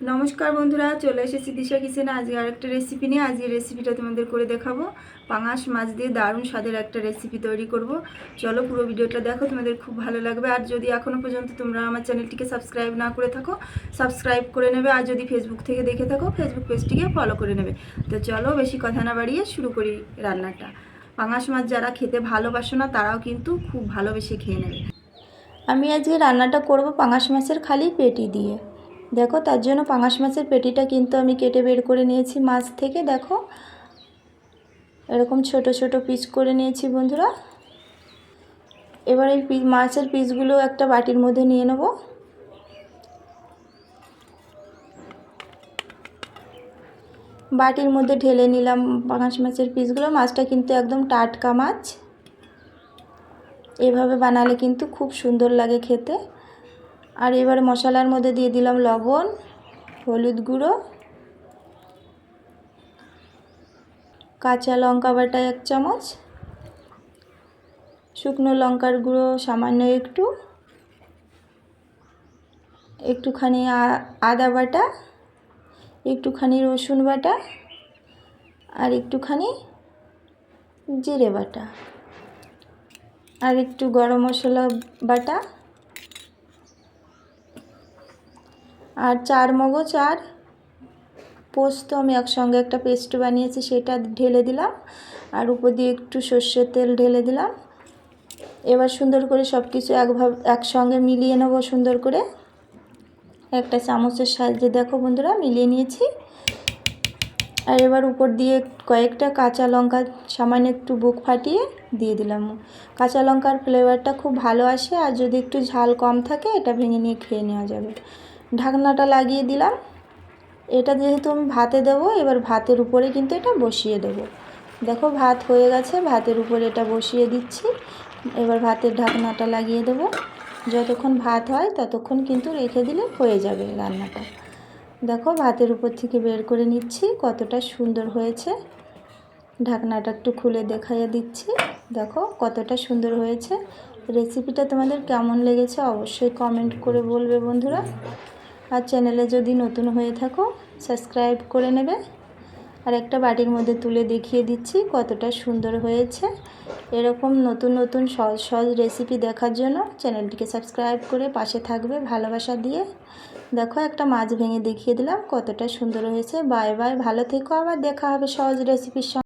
নমস্কার বন্ধুরা, চলে এসেছি দিশা কিচেনে। আজকে আরেকটা রেসিপি নিয়ে। আজকে রেসিপিটা তোমাদের করে দেখাবো। পাঙাশ মাছ দিয়ে দারুণ স্বাদের একটা রেসিপি তৈরি করব। চলো পুরো ভিডিওটা দেখো, তোমাদের খুব ভালো লাগবে। আর যদি এখনও পর্যন্ত তোমরা আমার চ্যানেলটিকে সাবস্ক্রাইব না করে থাকো সাবস্ক্রাইব করে নেবে। আর যদি ফেসবুক থেকে দেখে থাকো ফেসবুক পেজটিকে ফলো করে নেবে। তো চলো বেশি কথা না বাড়িয়ে শুরু করি রান্নাটা। পাঙাশ মাছ যারা খেতে ভালোবাসো না, তারাও কিন্তু খুব ভালোবেসে খেয়ে নেবে। আমি আজকে রান্নাটা করব পাঙাশ মাছের খালি পেটি দিয়ে। দেখো, তার জন্য পাঙাশ মাছের পেটিটা কিন্তু আমি কেটে বের করে নিয়েছি মাছ থেকে, দেখো। এরকম ছোট ছোট পিস করে নিয়েছি বন্ধুরা। এবার এই মাছের পিসগুলো একটা বাটির মধ্যে নিয়ে নেব। বাটির মধ্যে ঢেলে নিলাম পাঙাশ মাছের পিসগুলো মাছটা কিন্তু একদম টাটকা মাছ। এভাবে বানালে কিন্তু খুব সুন্দর লাগে খেতে। আর এবার মশলার মধ্যে দিয়ে দিলাম লবণ, হলুদ গুঁড়ো, কাঁচা লঙ্কা বাটা এক চামচ, শুকনো লঙ্কার গুঁড়ো সামান্য একটু, একটুখানি আদা বাটা, একটুখানি রসুন বাটা আর একটুখানি জিরে বাটা আর একটু গরম মশলা বাটা আর চার মগজ আর পোস্ত আমি একসঙ্গে একটা পেস্ট বানিয়েছি, সেটা ঢেলে দিলাম। আর উপর দিয়ে একটু সর্ষের তেল ঢেলে দিলাম। এবার সুন্দর করে সব কিছু একভাবে, একসঙ্গে মিলিয়ে নেব সুন্দর করে। একটা চামচের সাহায্যে দেখো বন্ধুরা, মিলিয়ে নিয়েছি। আর এবার উপর দিয়ে কয়েকটা কাঁচা লঙ্কা, সামান্য একটু বুক ফাটিয়ে দিয়ে দিলাম। কাঁচা লঙ্কার ফ্লেভারটা খুব ভালো আসে, আর যদি একটু ঝাল কম থাকে, এটা ভেঙে নিয়ে খেয়ে নেওয়া যাবে। ঢাকনাটা লাগিয়ে দিলাম। এটা যেহেতু আমি ভাতে দেবো, এবার ভাতের উপরে কিন্তু এটা বসিয়ে দেবো। দেখো ভাত হয়ে গেছে, ভাতের উপরে এটা বসিয়ে দিচ্ছি। এবার ভাতের ঢাকনাটা লাগিয়ে দেবো। যতক্ষণ ভাত হয় ততক্ষণ কিন্তু রেখে দিলে হয়ে যাবে রান্নাটা। দেখো ভাতের উপর থেকে বের করে নিচ্ছি, কতটা সুন্দর হয়েছে। ঢাকনাটা একটু খুলে দেখাইয়ে দিচ্ছি। দেখো কতটা সুন্দর হয়েছে। রেসিপিটা তোমাদের কেমন লেগেছে অবশ্যই কমেন্ট করে বলবে বন্ধুরা। আর চ্যানেলে যদি নতুন হয়ে থাকো, সাবস্ক্রাইব করে নেবে। আর একটা বাটির মধ্যে তুলে দেখিয়ে দিচ্ছি কতটা সুন্দর হয়েছে। এরকম নতুন নতুন সহজ সহজ রেসিপি দেখার জন্য চ্যানেলটিকে সাবস্ক্রাইব করে পাশে থাকবে ভালোবাসা দিয়ে। দেখো, একটা মাছ ভেঙে দেখিয়ে দিলাম কতটা সুন্দর হয়েছে। বাই বাই, ভালো থেকো। আবার দেখা হবে সহজ রেসিপির সঙ্গে।